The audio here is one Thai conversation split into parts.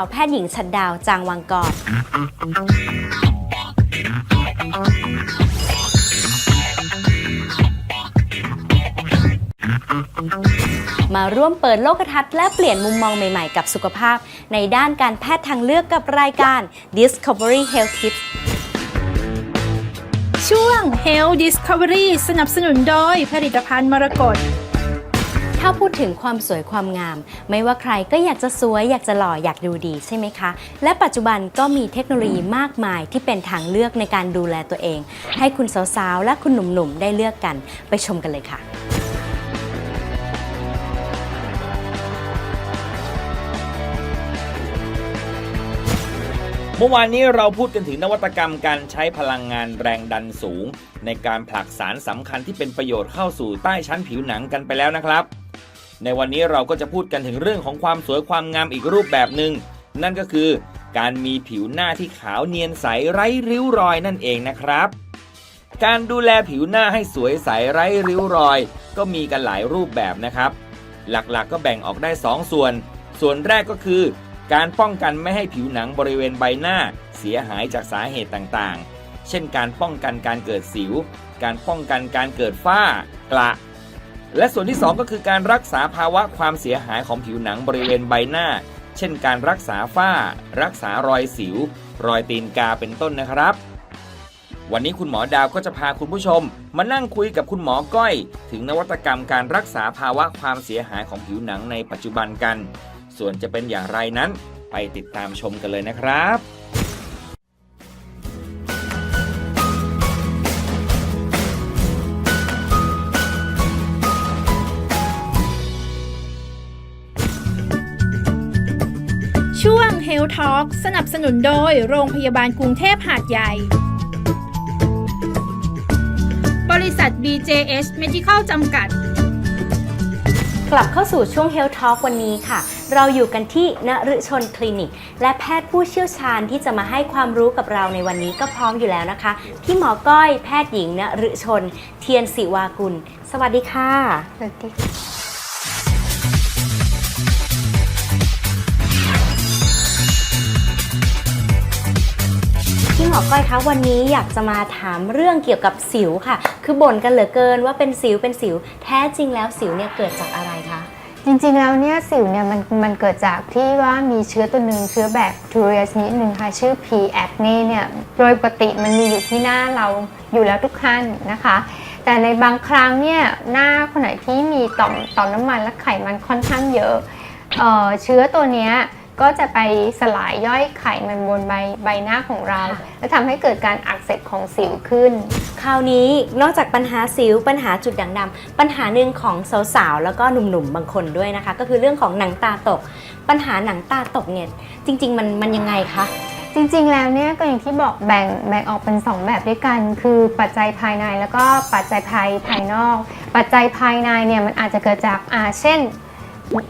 าวแพทย์หญิงชัดดาวจางวังกรมาร่วมเปิดโลกทัศน์และเปลี่ยนมุมมองใหม่ๆ กับสุขภาพ ในด้านการแพทย์ทางเลือกกับรายการ Discovery Health Tips ช่วง Health Discovery สนับสนุนโดยผลิตภัณฑ์มรกต ถ้าพูดถึงความสวยความงาม ไม่ว่าใครก็อยากจะสวยอยากจะหล่ออยากดูดีใช่ไหมคะ และปัจจุบันก็มีเทคโนโลยีมากมายที่เป็นทางเลือกในการดูแลตัวเอง ให้คุณสาวๆและคุณหนุ่มๆได้เลือกกันไปชมกันเลยค่ะเมื่อวานนี้เราพูดกันถึงนวัตกรรมการใช้พลังงานแรงดันสูง ในการผลักสารสำคัญที่เป็นประโยชน์เข้าสู่ใต้ชั้นผิวหนังกันไปแล้วนะครับ ในวันนี้เราก็จะพูดกันถึงเรื่องของความสวยความงามอีกรูปแบบหนึ่งนั่นก็คือ การมีผิวหน้าที่ขาวเนียนใสไร้ริ้วรอยนั่นเองนะครับ การดูแลผิวหน้าให้สวยใสไร้ริ้วรอย ก็มีกันหลายรูปแบบนะครับ หลักๆก็แบ่งออกได้ 2 ส่วน ส่วนแรกก็คือ การป้องกันไม่ให้ผิวหนังบริเวณใบหน้า เสียหายจากสาเหตุต่างๆ เช่น การป้องกันการเกิดสิว การป้องกันการเกิดฝ้ากระ และส่วนที่ 2 ก็คือการรักษาภาวะความเสียหายของผิวหนังบริเวณใบหน้า เช่นการรักษาฝ้า รักษารอยสิว รอยตีนกาเป็นต้นนะครับ วันนี้คุณหมอดาวก็จะพาคุณผู้ชม มานั่งคุยกับคุณหมอก้อย ถึงนวัตกรรมการรักษาภาวะความเสียหายของผิวหนังในปัจจุบันกัน ส่วนจะเป็นอย่างไรนั้น ไปติดตามชมกันเลยนะครับ ช่วง Health Talk สนับสนุนโดยโรงพยาบาลกรุงเทพหาดใหญ่ บริษัท BJH Medical จำกัด กลับเข้าสู่ช่วง Health Talk วันนี้ค่ะ เราอยู่กันที่นฤชนคลินิก และแพทย์ผู้เชี่ยวชาญที่จะมาให้ความรู้กับเราในวันนี้ก็พร้อมอยู่แล้วนะคะ พี่หมอก้อยแพทย์หญิงนฤชน เทียนศิวากุล สวัสดีค่ะ สวัสดี พี่หมอก้อยคะวันนี้อยากจะมาถามเรื่องเกี่ยวกับสิวค่ะ คือบ่นกันเหลือเกินว่าเป็นสิวเป็นสิว แท้จริงแล้วสิวเนี่ยเกิดจากอะไรคะ จริงๆแล้วเนี่ยสิวเนี่ยมันมันเกิดจากที่ว่ามีเชื้อตัวหนึ่งเชื้อแบคทีเรียชนิดหนึ่งค่ะ ชื่อ P. acne เนี่ยโดยปกติมันมีอยู่ที่หน้าเราอยู่แล้วทุกท่านนะคะ แต่ในบางครั้งเนี่ยหน้าคนไหนที่มีต่อมต่อมน้ำมันและไขมันค่อนข้างเยอะเอ่อเชื้อตัวเนี้ย ก็จะไปสลายย่อยไขมันบนใบใบหน้าของเราค่ะและทำให้เกิดการอักเสบของสิวขึ้น คราวนี้นอกจากปัญหาสิวปัญหาจุดด่างดำปัญหาหนึ่งของสาวๆแล้วก็หนุ่มๆบางคนด้วยนะคะ ก็คือเรื่องของหนังตาตก ปัญหาหนังตาตกเนี่ยจริง ๆ มันมันยังไงคะจริงๆ แล้วเนี่ยก็อย่างที่บอกแบ่งแบ่งออกเป็น 2 แบบด้วยกัน คือปัจจัยภายในแล้วก็ปัจจัยภายภายนอก ปัจจัยภายในเนี่ยมันอาจจะเกิดจากอ่าเช่น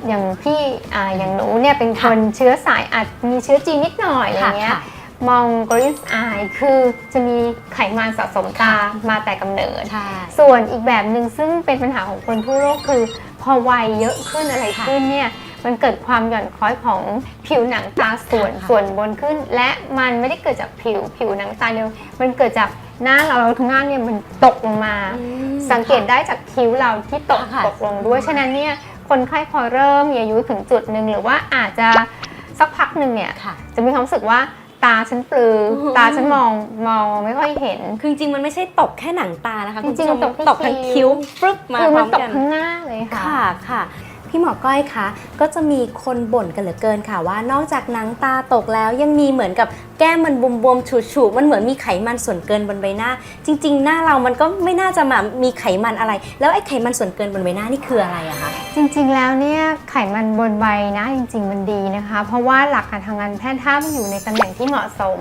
อย่างพี่อ่าอย่างหนูเนี่ยเป็นคนเชื้อสายอาจมีเชื้อจีนนิดหน่อยอะไรเงี้ยค่ะมองกริสอายคือจะมีไขมันสะสมตามาแต่กำเนิดใช่ส่วนอีกแบบหนึ่งซึ่งเป็นปัญหาของคนทั่วโลกคือ พอวัยเยอะขึ้นอะไรค่ะขึ้นเนี่ยมันเกิดความหย่อนคล้อยของผิวหนังตาส่วนค่ะส่วนบนขึ้น และมันไม่ได้เกิดจากผิวผิวหนังตาเดียวมันเกิดจากหน้าเราเราทั้งหน้าเนี่ยมันตกลงมาอืมสังเกตได้จากคิ้วเราที่ตกค่ะตกลงด้วยฉะนั้นเนี่ย คนไข้พอเริ่มมีอายุถึงจุดหนึ่งหรือว่าอาจจะสักพักหนึ่งเนี่ยค่ะ จะมีความรู้สึกว่าตาฉันปลือออตาฉันมองมองไม่ค่อยเห็น คือจริงๆมันไม่ใช่ตกแค่หนังตานะคะจริงๆคุณผู้ชมตกที่ตกทั้งคิ้คิ้ววฟึบมาคือพร้มัอนมตกกัน ข้างหน้าเลยค่ะ ค่ะค่ะ พี่หมอก้อยคะก็จะมีคนบ่นกันเหลือเกินค่ะว่านอกจากหนังตาตกแล้วยังมีเหมือนกับแก้มมันบวมๆฉูดๆมันเหมือนมีไขมันส่วนเกินบนใบหน้า จริง ๆ หน้าเรามันก็ไม่น่าจะมามีไขมันอะไร แล้วไอ้ไขมันส่วนเกินบนใบหน้านี่คืออะไรอะคะจริงๆแล้วเนี่ยไขมันบนใบหนะจริง ๆ มันดีนะคะ เพราะว่าหลักการทางการแพทย์ถ้ามันอยู่ในตำแหน่งที่เหมาะสม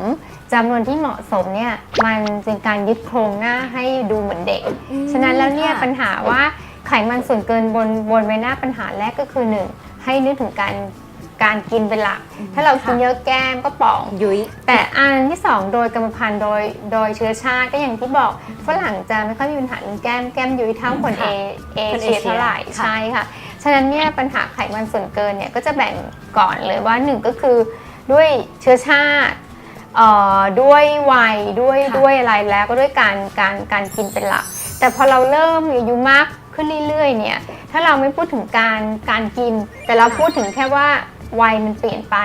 จำนวนที่เหมาะสมเนี่ยมันเป็นการยึดโครงหน้าให้ดูเหมือนเด็กอืมฉะนั้นแล้วเนี่ยค่ะปัญหาว่า ไขมันส่วนเกินบนบนใบหน้าปัญหาแรกก็คือหนึ่งให้นึกถึงการการกินเป็นหลัก ถ้าเรากินเยอะแก้มก็ป่อง ยุ้ย แต่อันที่สองโดยกรรมพันธุ์โดยโดยเชื้อชาติก็อย่างที่บอกฝรั่งจะไม่ค่อยมีปัญหาเรื่องแก้มแก้มยุ้ยเท่าคนเอค่ะเอคนเอเชียเชียเท่าไหร่ค่ะ ใช่ค่ะ ฉะนั้นเนี่ยปัญหาไขมันส่วนเกินเนี่ยก็จะแบ่งก่อนเลยว่าหนึ่งก็คือด้วยเชื้อชาติเอ่อด้วยวัยด้วยค่ะ ด้วยอะไรแล้วก็ด้วยการการการกินเป็นหลัก แต่พอเราเริ่มมีอายุมาก ขึ้นเรื่อยๆเนี่ยถ้าเราไม่พูดถึงการการกิน แต่เราพูดถึงแค่ว่าวัยมันเปลี่ยนไป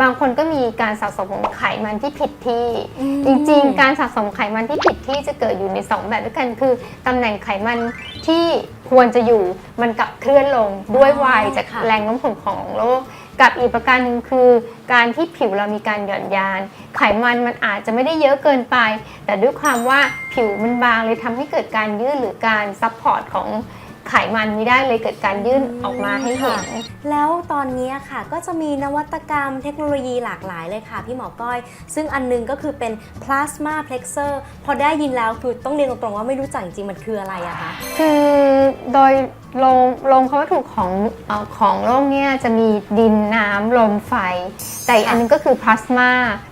บางคนก็มีการสะสมของไขมันที่ผิดที่อืมจริงๆ การสะสมไขมันที่ผิดที่จะเกิดอยู่ใน 2 แบบด้วยกันคือตำแหน่งไขมันที่ควรจะอยู่มันกลับเคลื่อนลงด้วยวัยจากค่ะแรงโน้มถ่วงของโลก กับอีกประการหนึ่งคือ การที่ผิวเรามีการหย่อนยาน ไขมันมันอาจจะไม่ได้เยอะเกินไป แต่ด้วยความว่าผิวมันบางเลยทำให้เกิดการยืดหรือการซับพอร์ตของ ไขมันไม่ได้เลยเกิดการยื่นออกมาให้เห็น แล้วตอนนี้ค่ะก็จะมีนวัตกรรมเทคโนโลยีหลากหลายเลยค่ะ พี่หมอก้อย ซึ่งอันนึงก็คือเป็น plasma plexer พอได้ยินแล้วคือต้องเรียนตรงๆว่าไม่รู้จักจริงๆมันคืออะไรอะคะคือโดยโรงโรงเขาวัตถุของเออของโลกเนี่ยจะมีดินน้ำลมไฟ แต่อีกอันนึงก็คือพลาสมา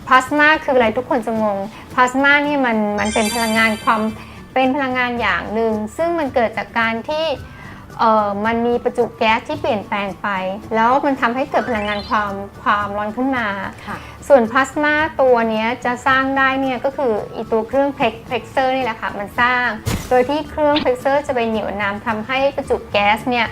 พลาสมาคืออะไรทุกคนจะงงพลาสมาเนี่ยมันมันเป็นพลังงานความ เป็นพลังงานอย่างหนึ่ง ซึ่งมันเกิดจากการที่เออมันมีประจุแก๊สที่เปลี่ยนแปลงไป แล้วมันทำให้เกิดพลังงานความความร้อนขึ้นมาค่ะส่วนพลาสมาตัวเนี้ยจะสร้างได้เนี่ยก็คืออีตัวเครื่องเพล็กเซอร์นี่แหละค่ะมันสร้าง โดยที่เครื่องเพล็กเซอร์จะไปเหนี่ยวนำทำให้ประจุแก๊สเนี่ย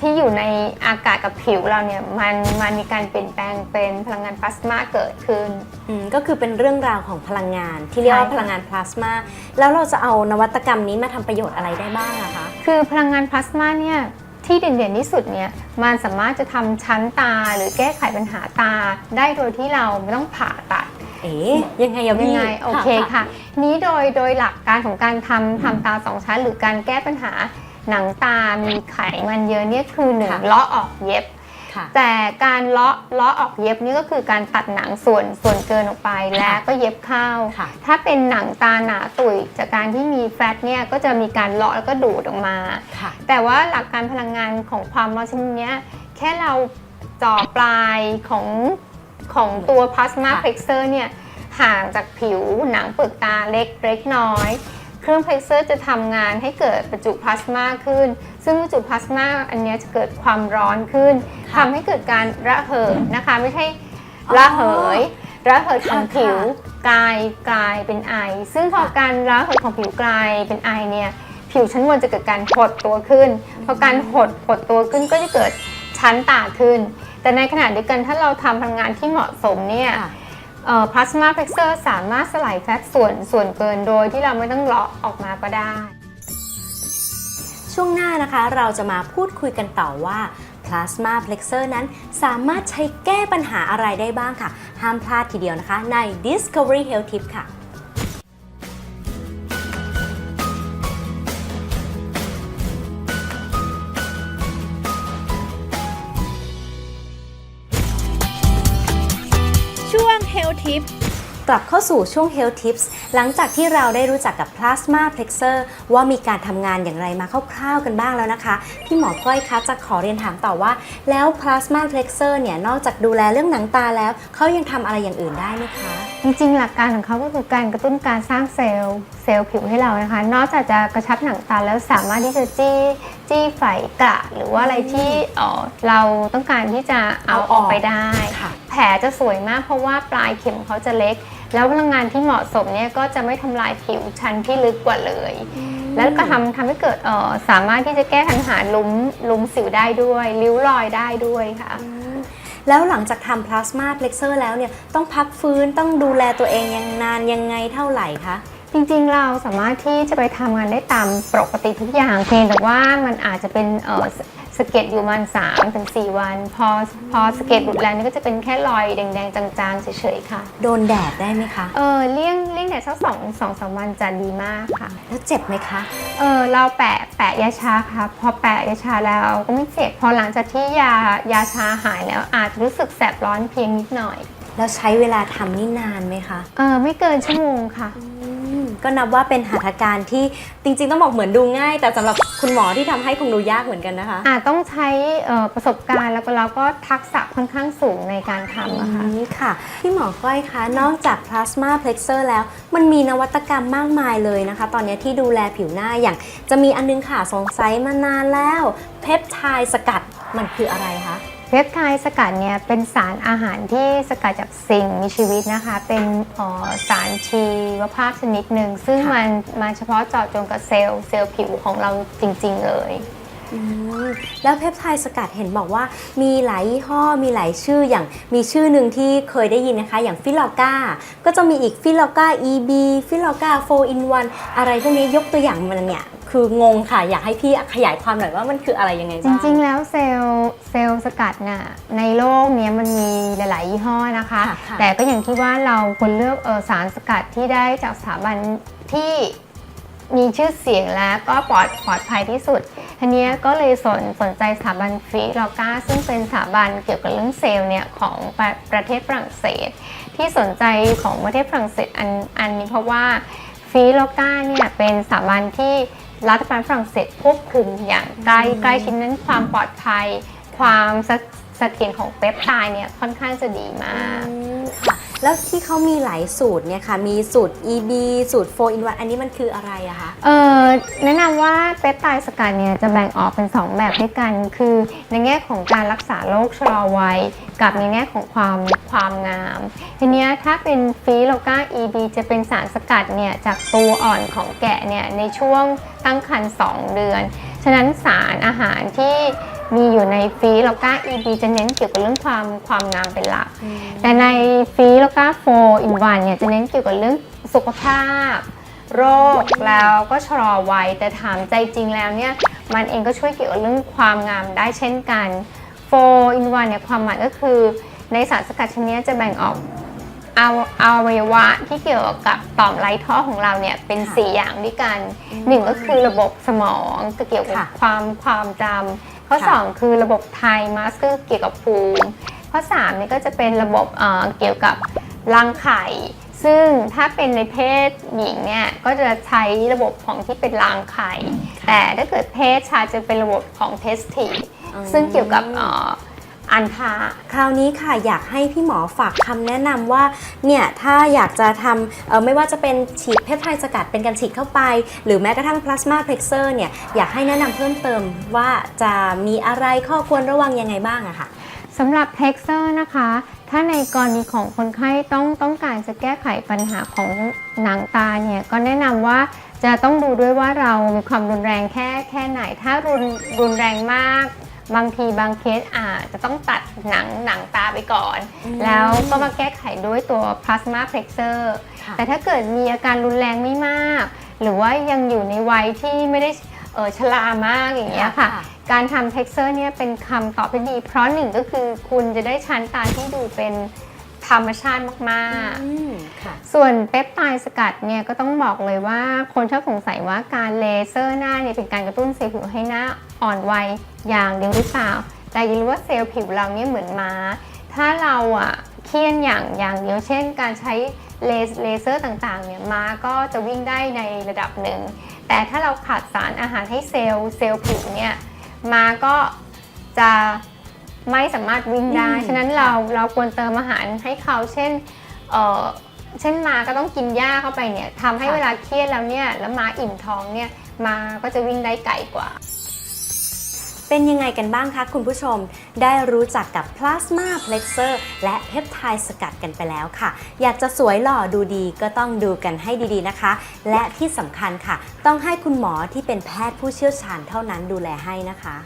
ที่อยู่ในอากาศกับผิวเราเนี่ยมันมันมีการเปลี่ยนแปลงเป็นพลังงานพลาสมาเกิดขึ้น อืมก็คือเป็นเรื่องราวของพลังงานที่เรียกว่าใช่ค่ะพลังงานพลาสมาแล้วเราจะเอานวัตกรรมนี้มาทำประโยชน์อะไรได้บ้างอะคะ คือพลังงานพลาสมาเนี่ยที่เด่นๆที่สุดเนี่ยมันสามารถจะทำชั้นตาหรือแก้ไขปัญหาตาได้โดยที่เราไม่ต้องผ่าตัด เอ๊ยยังไงอะยังพี่ไงโอเคค่ะ นี้โดยโดยหลักการของการทำทำตาสองชั้น หรือการแก้ปัญหา หนังตา มีไขมันเยอะเนี่ยคือหนึ่งค่ะ เลาะออกเย็บ ค่ะ แต่การเลาะเลาะออกเย็บนี่ก็คือการตัดหนังส่วนส่วนเกินออกไปแล้วก็เย็บเข้า ค่ะ ถ้าเป็นหนังตาหนาตุ๋ยจากการที่มีแฟตเนี่ยก็จะมีการเลาะแล้วก็ดูดออกมา ค่ะ แต่ว่าหลักการพลังงานของความร้อนชนิดเนี้ยแค่เราจ่อปลายของของตัวพลาสมาค่ะ เพล็กเซอร์เนี่ยห่างจากผิวหนังเปลือกตาเล็กเล็กน้อย เครื่องเพล็กเซอร์จะทำงานให้เกิดประจุพลาสมาขึ้น ซึ่งประจุพลาสมาอันเนี้ยจะเกิดความร้อนขึ้นค่ะทำให้เกิดการระเหยนะคะ ไม่ใช่อ๋อระเหยระเหยของค่ะผิวกลายกลายเป็นไอ ซึ่งพอค่ะการระเหยของผิวกลายเป็นไอเนี่ยผิวชั้นบนจะเกิดการหดตัวขึ้น พอการหดหดตัวขึ้นก็จะเกิดชั้นตาขึ้น แต่ในขณะเดียวกันถ้าเราทำพลังงานที่เหมาะสมเนี่ยค่ะ พลาสมาเพ็กเซอร์สามารถสลายแฟตส่วนส่วนเกินโดยที่เราไม่ต้องเลาะออกมาก็ได้ ช่วงหน้านะคะเราจะมาพูดคุยกันต่อว่า Plasma Plexer นั้นสามารถใช้แก้ปัญหาอะไรได้บ้างค่ะ ห้ามพลาดทีเดียวนะคะใน Discovery Health Tip ค่ะ กลับเข้าสู่ช่วง Health Tips หลังจากที่เราได้รู้จักกับ Plasma Plexer ว่ามีการทำงานอย่างไรมาคร่าวๆกันบ้างแล้วนะคะ พี่หมอก้อยคะจะขอเรียนถามต่อว่า แล้ว Plasma Plexer เนี่ยนอกจากดูแลเรื่องหนังตาแล้ว เขายังทำอะไรอย่างอื่นได้ไหมคะ จริงๆ หลักการของเขาก็คือการกระตุ้นการสร้างเซลล์เซลล์ผิวให้เรานะคะ นอกจากจะกระชับหนังตาแล้วสามารถที่จะจี้จี้ไฝกระหรือว่าอะไรที่เอ่อเราต้องการที่จะเอาเอาออออกกไปได้ ค่ะ แผลจะสวยมากเพราะว่าปลายเข็มเขาจะเล็ก แล้วพลังงานที่เหมาะสมเนี่ยก็จะไม่ทำลายผิวชั้นที่ลึกกว่าเลย แล้วก็ทำทำให้เกิดเอ่อสามารถที่จะแก้ปัญหาลุ้มลุ้มสิวได้ด้วยริ้วรอยได้ด้วยค่ะอืมแล้วหลังจากทำพลาสมาเพล็กเซอร์แล้วเนี่ยต้องพักฟื้นต้องดูแลตัวเองยังนานยังไงเท่าไหร่คะ จริงๆ เราสามารถที่จะไปทำงานได้ตามปกติทุกอย่างเพียงแต่ว่ามันอาจจะเป็นเอ่อ สสะเก็ดอยู่ประมัน3ถึง4วัน พอพอสะเก็ดหลุดแล้วนี่ก็จะเป็นแค่รอยแดงๆ จางๆเฉยๆค่ะ โดนแดดได้ไหมคะ เออเลี่ยงเลี่ยงแดดสักสองสองสามวันจะดีมากค่ะ แล้วเจ็บไหมคะ เออเราแปะแปะยาชาค่ะ พอแปะยาชาแล้วก็ไม่เจ็บ พอหลังจากที่ยายาชาหายแล้วอาจจะรู้สึกแสบร้อนเพียงนิดหน่อย แล้วใช้เวลาทำนี่นานไหมคะ เออไม่เกินชั่วโมงค่ะอืม ก็นับว่าเป็นหัตถการที่จริง ๆ ต้องบอกเหมือนดูง่าย แต่สำหรับคุณหมอที่ทำให้คงดูยากเหมือนกันนะคะอาจต้องใช้เอ่อประสบการณ์แล้วก็เราก็ทักษะค่อนข้างสูงในการทำอะค่ะอืมค่ะพี่หมอก้อยคะนอกจากพลาสมาเพล็กเซอร์แล้ว มันมีนวัตกรรมมากมายเลยนะคะ ตอนนี้ที่ดูแลผิวหน้าอย่าง จะมีอันนึงค่ะสงสัยมานานแล้วเพปไทด์สกัดมันคืออะไรคะ เพปไทด์สกัดเนี่ยเป็นสารอาหารที่สกัดจากสิ่งมีชีวิตนะคะ เป็นสารชีวภาพชนิดหนึ่งซึ่งมันมาเฉพาะเจาะจงกับเซลล์เซลล์ผิวของเราจริง ๆ เลยแล้วเพปไทด์สกัดเห็นบอกว่า มีหลายยี่ห้อมีหลายชื่ออย่างมีชื่อหนึ่งที่เคยได้ยินนะคะ อย่างฟิลอก้าก็จะมีอีกฟิลอก้า EB ฟิลอก้า4 in 1อะไรพวกนี้ยกตัวอย่างมันเนี่ย คืองงค่ะ อยากให้พี่ขยายความหน่อยว่ามันคืออะไรยังไงจบ้าง ริงๆ แล้วเซลล์เซลล์สกัดน่ะในโลกเนี้ยมันมีหลาย ๆ ยี่ห้อนะคะ ค่ะค่ะแต่ก็อย่างที่ว่าเราควรเลือกเออสารสกัดที่ได้จากสถาบันที่มีชื่อเสียงและก็ปลอดปลอดภัยที่สุดทีเนี้ยก็เลยสนสนใจสถาบันฟีลอกาซึ่งเป็นสถาบันเกี่ยวกับเรื่องเซลล์เนี่ยของประประเทศฝรั่งเศส ที่สนใจของประเทศฝรั่งเศสอันอันนี้เพราะว่าฟีโลกาเนี่ยเป็นสถาบันที่ รัฐบาลฝรั่งเศสควบคุมอย่างใกล้ใกล้ชิดนั้นความปลอดภัย ความเสเสถียรของเว็บไซต์เนี่ยค่อนข้างจะดีมากค่ะ แล้วที่เขามีหลายสูตรเนี่ยค่ะมีสูตร EB สูตร4 in 1อันนี้มันคืออะไรอะคะเออแนะนำว่าเปปไทด์สกัดเนี่ยจะแบ่งออกเป็น 2 แบบด้วยกัน คือในแง่ของการรักษาโรคชะลอวัยกับในแง่ของความความงาม ทีเนี้ยถ้าเป็นฟีโลกา ED จะเป็นสารสกัดเนี่ยจากตัวอ่อนของแกะเนี่ยในช่วงตั้งครรภ์2เดือน ฉะนั้นสารอาหารที่มีอยู่ในฟีโลกา ED จะเน้นเกี่ยวกับเรื่องความความงามเป็นหลัก แต่ในฟีโลกาโฟอินวันเนี่ยจะเน้นเกี่ยวกับเรื่องสุขภาพ โรคแล้วก็ชะลอวัยแต่ถามใจจริงแล้วเนี่ยมันเองก็ช่วยเกี่ยวกับเรื่องความงามได้เช่นกันโฟอินวันเนี่ยความหมายก็คือในสารสกัดชนิดนี้จะแบ่งออก เอาอวัยวะที่เกี่ยวกับต่อมไรท่อของเราเนี่ยเป็น ค่ะ4 อย่างด้วยกันหนึ่งก็คือระบบสมองจะเกี่ยวกับค่ะความความจำข้อค่ะ สองคือระบบไทมัสก็เกี่ยวกับภูมิ ข้อ3เนี่ยก็จะเป็นระบบเอ่อเกี่ยวกับรังไข่ ซึ่งถ้าเป็นในเพศหญิงเนี่ยก็จะใช้ระบบของที่เป็นรังไข่ แต่ถ้าเกิดเพศชายจะเป็นระบบของเทสทีอืมซึ่งเกี่ยวกับเอ่อ อันทะคราวนี้ค่ะอยากให้พี่หมอฝากคำแนะนำว่าเนี่ยถ้าอยากจะทำไม่ว่าจะเป็นฉีดเพปไทด์สกัดเป็นการฉีดเข้าไป หรือแม้กระทั่งพลาสมาเพล็กเซอร์เนี่ยอยากให้แนะนำเพิ่มเติมว่าจะมีอะไรข้อควรระวังยังไงบ้างอะค่ะสำหรับเท็กเซอร์นะคะ ถ้าในกรณีของคนไข้ต้องต้องการจะแก้ไขปัญหาของหนังตาเนี่ยก็แนะนำว่าจะต้องดูด้วยว่าเรามีความรุนแรงแค่แค่ไหน ถ้ารุนรุนแรงมาก บางทีบางเคสอาจจะต้องตัดหนังหนังตาไปก่อนอืมแล้วก็มาแก้ไขด้วยตัวพลาสมาเพล็กเซอร์ค่ะแต่ถ้าเกิดมีอาการรุนแรงไม่มาก หรือว่ายังอยู่ในวัยที่ไม่ได้เออชรามากอย่างเงี้ยค่ะค่ะ การทำเท็กเซอร์เนี่ยเป็นคำตอบที่ดี เพราะหนึ่งก็คือคุณจะได้ชั้นตาที่ดูเป็นธรรมชาติมากอืมค่ะๆส่วนเปปไทด์สกัดเนี่ยก็ต้องบอกเลยว่าคนชอบสงสัยว่าการเลเซอร์หน้าเนี่ยเป็นการกระตุ้นเซลล์ผิวให้หน้า อ่อนวัยอย่างเดียวหรือเปล่า แต่อยิ่ารู้ว่าเซลล์ผิวเราเนี่ยเหมือนม้า ถ้าเราอะเคี่ยนอย่างอย่างเดียวเช่น การใช้เลเลเซอร์ต่างๆเนี่ยม้าก็จะวิ่งได้ในระดับหนึ่ง แต่ถ้าเราขาดสารอาหารให้เซลล์เซลล์ผิวเนี่ยม้าก็จะไม่สามารถวิ่งได้อืมฉะนั้นเราเราควรเติมอาหารให้เขาเช่นเอ่อเช่นม้าก็ต้องกินหญ้าเข้าไปเนี่ยทำให้เวลาเครียดแล้วเนี่ยแล้วม้าอิ่มท้องเนี่ยม้าก็จะวิ่งได้ไกลกว่า เป็นยังไงกันบ้างคะคุณผู้ชม ได้รู้จักกับพลาสมาเพล็กเซอร์และเพปไทด์สกัดกันไปแล้วค่ะ อยากจะสวยหล่อดูดีก็ต้องดูกันให้ดีๆนะคะ และที่สำคัญค่ะ ต้องให้คุณหมอที่เป็นแพทย์ผู้เชี่ยวชาญเท่านั้นดูแลให้นะคะ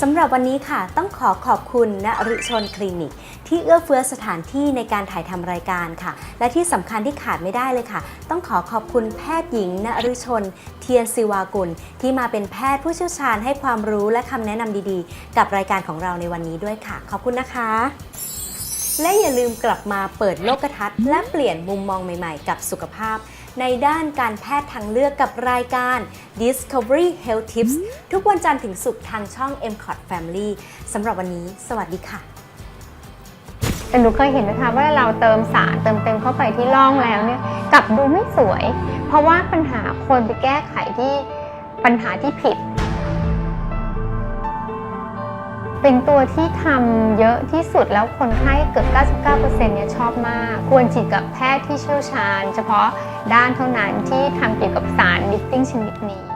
สำหรับวันนี้ค่ะ ต้องขอขอบคุณณฤชนคลินิก ที่เอื้อเฟื้อสถานที่ในการถ่ายทำรายการค่ะ และที่สำคัญที่ขาดไม่ได้เลยค่ะ ต้องขอขอบคุณแพทย์หญิงณฤชน เทียนศิวากุล ที่มาเป็นแพทย์ผู้เชี่ยวชาญให้ความรู้และคำแนะนำดีๆ กับรายการของเราในวันนี้ด้วยค่ะ ขอบคุณนะคะ และอย่าลืมกลับมาเปิดโลกทัศน์และเปลี่ยนมุมมองใหม่ ๆ กับสุขภาพ ในด้านการแพทย์ทางเลือกกับรายการ Discovery Health Tips ทุกวันจันทร์ถึงศุกร์ทางช่อง m c o t Family สำหรับวันนี้สวัสดีค่ะ แต่หนูเคยเห็นนะคะว่าเราเติมสารเติมเต็มเข้าไปที่ร่องแล้วเนี่ยกลับดูไม่สวย เพราะว่าปัญหาคนไปแก้ไขที่ปัญหาที่ผิด เป็นตัวที่ทำเยอะที่สุดแล้วคนไข้เกือบ 99%เนี่ยชอบมาก ควรฉีดกับแพทย์ที่เชี่ยวชาญ เฉพาะด้านเท่านั้นที่ทำเกี่ยวกับสารลิฟติ้งชนิดนี้